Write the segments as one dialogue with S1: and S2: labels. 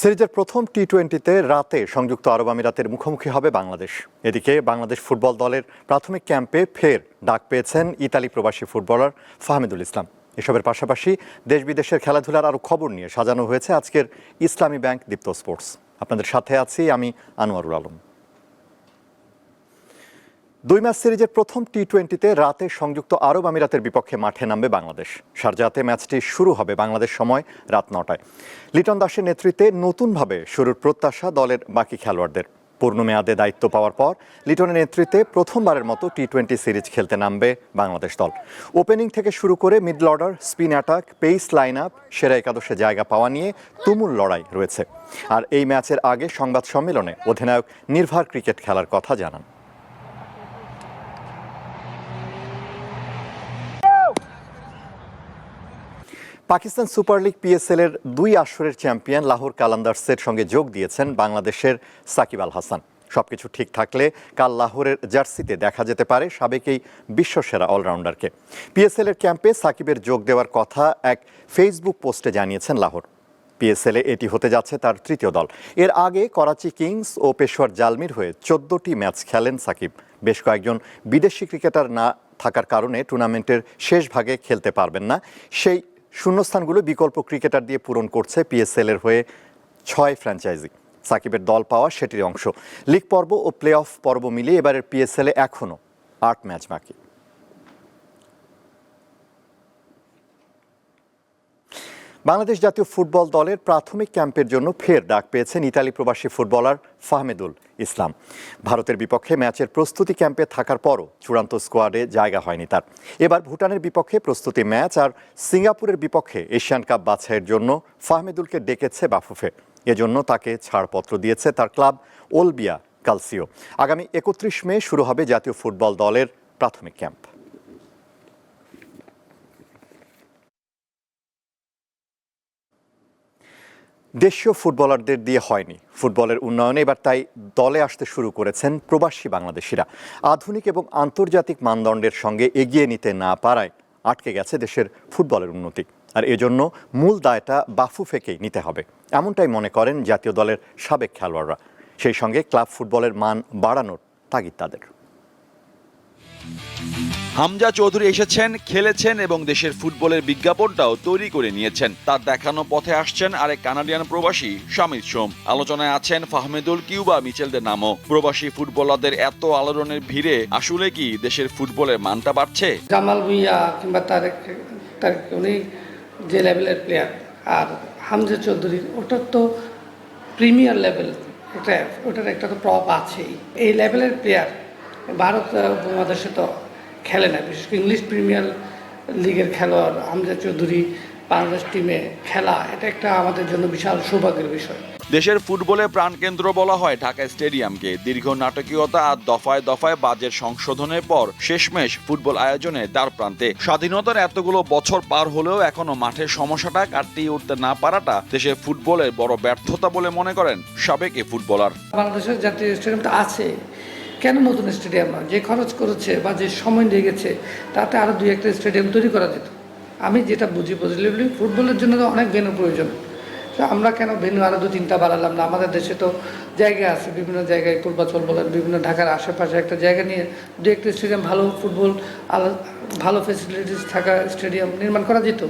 S1: সিরিজের প্রথম টি টোয়েন্টিতে রাতে সংযুক্ত আরব আমিরাতের মুখোমুখি হবে বাংলাদেশ। এদিকে বাংলাদেশ ফুটবল দলের প্রাথমিক ক্যাম্পে ফের ডাক পেয়েছেন ইতালি প্রবাসী ফুটবলার ফাহমিদুল ইসলাম। এসবের পাশাপাশি দেশ বিদেশের খেলাধুলার আরও খবর নিয়ে সাজানো হয়েছে আজকের ইসলামী ব্যাংক দীপ্ত স্পোর্টস। আপনাদের সাথে আছি আমি আনোয়ারুল আলম। দুই ম্যাচ সিরিজের প্রথম টি টোয়েন্টিতে রাতে সংযুক্ত আরব আমিরাতের বিপক্ষে মাঠে নামবে বাংলাদেশ। শারজাতে ম্যাচটি শুরু হবে বাংলাদেশ সময় রাত নটায়। লিটন দাসের নেতৃত্বে নতুনভাবে শুরুর প্রত্যাশা দলের বাকি খেলোয়াড়দের। পূর্ণ মেয়াদে দায়িত্ব পাওয়ার পর লিটনের নেতৃত্বে প্রথমবারের মতো টি টোয়েন্টি সিরিজ খেলতে নামবে বাংলাদেশ দল। ওপেনিং থেকে শুরু করে middle order spin attack pace line up, সেরা একাদশে জায়গা পাওয়া নিয়ে তুমুল লড়াই রয়েছে। আর এই ম্যাচের আগে সংবাদ সম্মেলনে অধিনায়ক নির্ভার ক্রিকেট খেলার কথা জানান। পাকিস্তান সুপার লিগ পিএসএল এর দুই আসরের চ্যাম্পিয়ন লাহোর কালান্দার্সের সঙ্গে যোগ দিয়েছেন বাংলাদেশের সাকিব আল হাসান। সবকিছু ঠিক থাকলে কাল লাহোরের জার্সিতে দেখা যেতে পারে সাবেক এই বিশ্বসেরা অলরাউন্ডারকে। পিএসএল এর ক্যাম্পে সাকিবের যোগ দেওয়ার কথা এক ফেসবুক পোস্টে জানিয়েছেন লাহোর। পিএসএল এটি হতে যাচ্ছে তার তৃতীয় দল। এর আগে করাচি কিংস ও পেশোয়ার জালমির হয়ে চোদ্দটি ম্যাচ খেলেন সাকিব। বেশ কয়েকজন বিদেশি ক্রিকেটার না থাকার কারণে টুর্নামেন্টের শেষ ভাগে খেলতে পারবেন না। সেই শূন্যস্থানগুলো বিকল্প ক্রিকেটার দিয়ে পূরণ করছে পিএসএলের হয়ে ছয় ফ্র্যাঞ্চাইজি সাকিবের দল পাওয়া সেটির অংশ। লিগ পর্ব ও প্লে অফ পর্ব মিলিয়ে এবারের পিএসএল এখনও আট ম্যাচ বাকি। বাংলাদেশ জাতীয় ফুটবল দলের প্রাথমিক ক্যাম্পের জন্য ফের ডাক পেয়েছেন ইতালি প্রবাসী ফুটবলার ফাহমেদুল ইসলাম। ভারতের বিপক্ষে ম্যাচের প্রস্তুতি ক্যাম্পে থাকার পরও চূড়ান্ত স্কোয়াডে জায়গা হয়নি তার। এবার ভুটানের বিপক্ষে প্রস্তুতি ম্যাচ আর সিঙ্গাপুরের বিপক্ষে এশিয়ান কাপ বাছাইয়ের জন্য ফাহমেদুলকে ডেকেছে বাফুফে। এজন্য তাকে ছাড়পত্র দিয়েছে তার ক্লাব ওলবিয়া কালসিও। আগামী একত্রিশ মে শুরু হবে জাতীয় ফুটবল দলের প্রাথমিক ক্যাম্প। দেশীয় ফুটবলারদের দিয়ে হয়নি ফুটবলের উন্নয়নে, এবার তাই দলে আসতে শুরু করেছেন প্রবাসী বাংলাদেশিরা। আধুনিক এবং আন্তর্জাতিক মানদণ্ডের সঙ্গে এগিয়ে নিতে না পারায় আটকে গেছে দেশের ফুটবলের উন্নতি। আর এজন্য মূল দায়টা বাফু বাফুফেকেই নিতে হবে, এমনটাই মনে করেন জাতীয় দলের সাবেক খেলোয়াড়রা। সেই সঙ্গে ক্লাব ফুটবলের মান বাড়ানোর তাগিদ তাদের।
S2: হামজা চৌধুরী এসেছেন, খেলেছেন এবং দেশের ফুটবলের বিজ্ঞাপনটাও তৈরি করে নিয়েছেন। তার দেখানো পথে আসছেন আরেক কানাডিয়ান প্রবাসী শামিদ সোম। আলোচনায় আছেন ফাহমেদুল কিউবা, মিচেলদের নামও। প্রবাসী ফুটবলারদের এত আলোড়নের ভিড়ে আসলে কি দেশের ফুটবলের মানটা বাড়ছে?
S3: জামাল ভুইয়া কিংবা তারেক তারেক উনি যে লেভেলের প্লেয়ার আর হামজা চৌধুরী ওটার তো প্রিমিয়ার লেভেল ওটা ওটার একটা তো প্রভাব আছেই। এই লেভেলের প্লেয়ার ভারত উপমহাদেশে তো খেলে না। বিশেষ করে ইংলিশ প্রিমিয়ার লিগের খেলোয়াড় হামজা চৌধুরী বাংলাদেশ টিমে খেলা এটা একটা আমাদের জন্য বিশাল সৌভাগ্যের বিষয়।
S2: দেশের ফুটবলের প্রাণকেন্দ্র বলা হয় ঢাকা স্টেডিয়ামকে। দীর্ঘ নাটকীয়তা আর দফায় দফায় বাজেট সংশোধনের পর শেষমেশ ফুটবল আয়োজনে দ্বার প্রান্তে। স্বাধীনতার এতগুলো বছর পার হলেও এখনও মাঠের সমস্যাটা কাটিয়ে উঠতে না পারাটা দেশের ফুটবলের বড় ব্যর্থতা বলে মনে করেন সাবেক এ ফুটবলার।
S3: বাংলাদেশের জাতীয় স্টেডিয়ামটা আছে। কেন নতুন স্টেডিয়াম না যে খরচ করেছে বা যে সময় লেগেছে তাতে আরও দুই একটা স্টেডিয়াম তৈরি করা যেত। আমি যেটা বুঝি বুঝলি ফুটবলের জন্য তো অনেক ভেনু প্রয়োজন। তো আমরা কেন ভেনু আরও দু তিনটা বাড়ালাম না? আমাদের দেশে তো জায়গা আছে, বিভিন্ন জায়গায় পূর্বাচল বলেন, বিভিন্ন ঢাকার আশেপাশে একটা জায়গা নিয়ে দু একটা স্টেডিয়াম ভালো ফুটবল ভালো ফেসিলিটিস থাকা স্টেডিয়াম নির্মাণ করা যেত।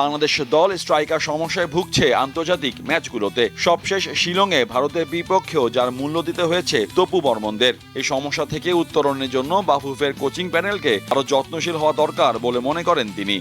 S2: বাংলাদেশ দল স্ট্রাইকার সমস্যায় ভুগছে আন্তর্জাতিক ম্যাচগুলোতে। সবশেষ শিলংয়ে ভারতের বিপক্ষেও যার মূল্য দিতে হয়েছে তপু বর্মনদের। এই সমস্যা থেকে উত্তরণের জন্য বাফুফের কোচিং প্যানেলকে আরও যত্নশীল হওয়া দরকার বলে মনে করেন তিনি।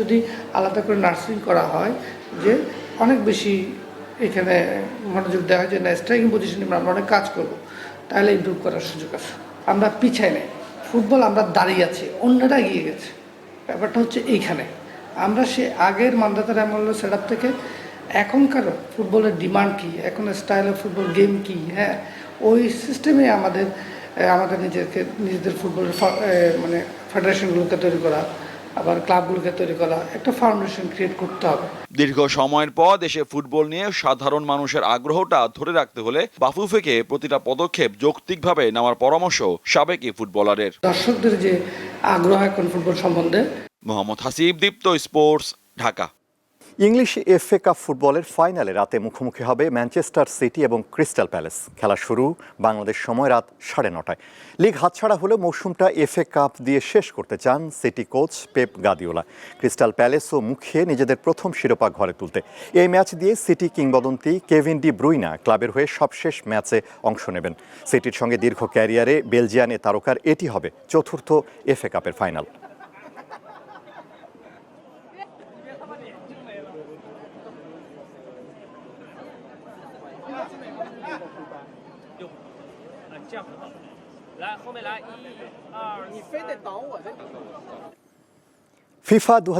S3: যদি আলাদা করে নার্সিং করা হয়, যে অনেক বেশি এখানে মনোযোগ দেওয়া হয় যে না স্ট্রাইকিং পজিশনে আমরা অনেক কাজ করব, তাহলে ইমপ্রুভ করার সুযোগ আছে। আমরা পিছাই নেই। ফুটবল আমরা দাঁড়িয়ে আছি, অন্যরা এগিয়ে গেছে। ব্যাপারটা হচ্ছে এইখানে। আমরা সে আগের মান্দাতার আমল সেট থেকে এখনকার ফুটবলের ডিমান্ড কী? এখন স্টাইল অফ ফুটবল গেম কী? হ্যাঁ? ওই সিস্টেমে আমাদের আমাদের নিজেকে নিজেদের ফুটবলের মানে ফেডারেশনগুলোকে তৈরি করা আবার ক্লাবগুলোকে তৈরি করা একটা ফাউন্ডেশন ক্রিয়েট করতে হবে।
S2: দীর্ঘ সময়ের পর দেশে ফুটবল নিয়ে সাধারণ মানুষের আগ্রহটা ধরে রাখতে হলে বাফুফেকে প্রতিটা পদক্ষেপ যৌক্তিকভাবে নেওয়ার পরামর্শ সাবেক ফুটবলারের
S3: দর্শকদের যে আগ্রহ এখন ফুটবল সম্বন্ধে
S2: Mohammad Hasib Deepto sports, Dhaka.
S1: English FA cup ফুটবলের ফাইনালে রাতে মুখোমুখি হবে ম্যানচেস্টার সিটি এবং ক্রিস্টাল প্যালেস। খেলা শুরু বাংলাদেশ সময় রাত সাড়ে নটায়। লিগ হাতছাড়া হলেও মৌসুমটা এফএ কাপ দিয়ে শেষ করতে চান city coach Pep Guardiola. Crystal প্যালেসও মুখিয়ে নিজেদের প্রথম শিরোপা ঘরে তুলতে। এই ম্যাচ দিয়ে সিটি কিংবদন্তি কেভিন ডি ব্রুইনা ক্লাবের হয়ে সবশেষ ম্যাচে অংশ নেবেন। সিটির সঙ্গে দীর্ঘ ক্যারিয়ারে বেলজিয়ান তারকার এটি হবে চতুর্থ এফএ কাপের ফাইনাল। ফিফা দু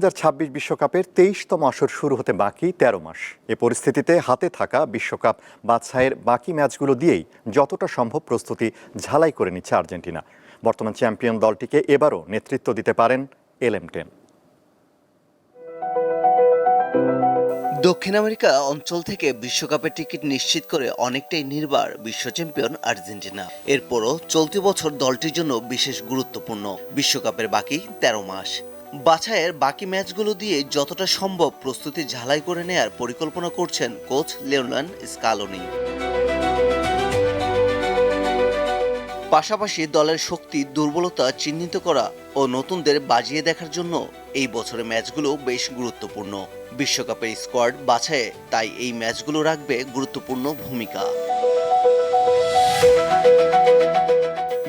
S1: বিশ্বকাপের তেইশতম আসর শুরু হতে বাকি ১৩ মাস। এ পরিস্থিতিতে হাতে থাকা বিশ্বকাপ বাছাইয়ের বাকি ম্যাচগুলো দিয়েই যতটা সম্ভব প্রস্তুতি ঝালাই করে নিচ্ছে আর্জেন্টিনা। বর্তমান চ্যাম্পিয়ন দলটিকে এবারও নেতৃত্ব দিতে পারেন এলএম টেন।
S4: দক্ষিণ আমেরিকা অঞ্চল থেকে বিশ্বকাপের টিকিট নিশ্চিত করে অনেকটাই নির্বার বিশ্ব চ্যাম্পিয়ন আর্জেন্টিনা। এরপরও চলতি বছর দলটির জন্য বিশেষ গুরুত্বপূর্ণ। বিশ্বকাপের বাকি তেরো মাস। বাছাইয়ের বাকি ম্যাচগুলো দিয়ে যতটা সম্ভব প্রস্তুতি ঝালাই করে নেয়ার পরিকল্পনা করছেন কোচ লিওনান স্কালোনি। পাশাপাশি দলের শক্তি, দুর্বলতা চিহ্নিত করা ও নতুনদের বাজিয়ে দেখার জন্য এই বছরের ম্যাচগুলো বেশ গুরুত্বপূর্ণ। বিশ্বকাপের স্কোয়াড বাছাইয়ে তাই এই ম্যাচগুলো রাখবে গুরুত্বপূর্ণ ভূমিকা।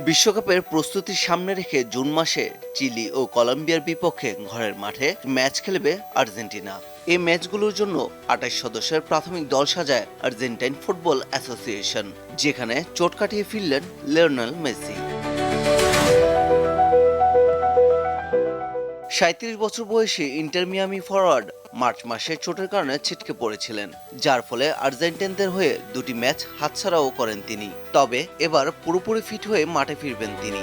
S4: বিশ্বকাপের প্রস্তুতি সামনে রেখে জুন মাসে চিলি ও কলম্বিয়ার বিপক্ষে ঘরের মাঠে ম্যাচ খেলবে আর্জেন্টিনা। এই ম্যাচগুলোর জন্য আঠাশ সদস্যের প্রাথমিক দল সাজায় আর্জেন্টাইন ফুটবল অ্যাসোসিয়েশন, যেখানে চোট কাটিয়ে ফিরলেন লিওনেল মেসি। সাঁত্রিশ বছর বয়সী ইন্টার মিয়ামি ফরওয়ার্ড মার্চ মাসে চোটের কারণে ছিটকে পড়েছিলেন, যার ফলে আর্জেন্টিনদের হয়ে দুটি ম্যাচ হাতছাড়াও করেন তিনি। তবে এবার পুরোপুরি ফিট হয়ে মাঠে ফিরবেন তিনি।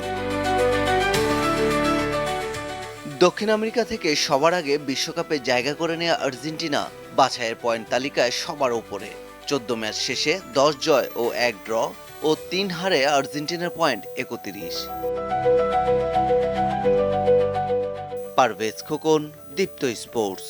S4: দক্ষিণ আমেরিকা থেকে সবার আগে বিশ্বকাপে জায়গা করে নেওয়া আর্জেন্টিনা বাছাইয়ের পয়েন্ট তালিকায় সবার ওপরে। চোদ্দ ম্যাচ শেষে দশ জয় ও এক ড্র ও তিন হারে আর্জেন্টিনার পয়েন্ট একত্রিশ। পারভেজ খোকন, দীপ্ত স্পোর্টস।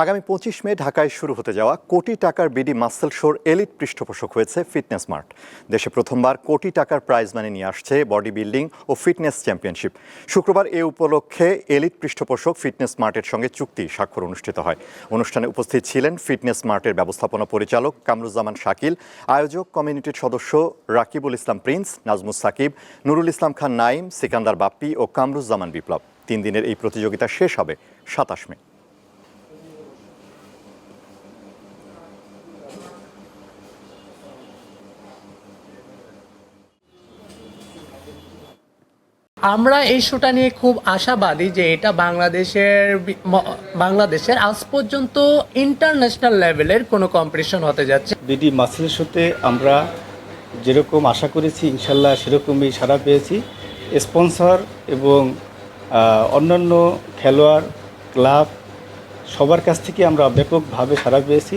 S1: আগামী পঁচিশ মে ঢাকায় শুরু হতে যাওয়া কোটি টাকার বিডি মাসেল শোর এলিট পৃষ্ঠপোষক হয়েছে ফিটনেস মার্ট। দেশে প্রথমবার কোটি টাকার প্রাইজ মানি নিয়ে আসছে বডি বিল্ডিং ও ফিটনেস চ্যাম্পিয়নশিপ। শুক্রবার এ উপলক্ষে এলিট পৃষ্ঠপোষক ফিটনেস মার্টের সঙ্গে চুক্তি স্বাক্ষর অনুষ্ঠিত হয়। অনুষ্ঠানে উপস্থিত ছিলেন ফিটনেস মার্টের ব্যবস্থাপনা পরিচালক কামরুজ্জামান শাকিল, আয়োজক কমিউনিটির সদস্য রাকিবুল ইসলাম প্রিন্স, নাজমুস সাকিব, নুরুল ইসলাম খান নাইম সিকান্দার বাপ্পি ও কামরুজ্জামান বিপ্লব। তিন দিনের এই প্রতিযোগিতা শেষ হবে সাতাশ মে।
S5: আমরা এই শোটা নিয়ে খুব আশাবাদী যে এটা বাংলাদেশের বাংলাদেশের আজ পর্যন্ত ইন্টারন্যাশনাল লেভেলের কোনো কম্পিটিশন হতে যাচ্ছে।
S6: বিডি মাসেল শোতে আমরা যেরকম আশা করেছি, ইনশাল্লাহ সেরকমই সাড়া পেয়েছি। স্পন্সর এবং অন্যান্য খেলোয়াড় ক্লাব সবার কাছ থেকে আমরা ব্যাপকভাবে সাড়া পেয়েছি।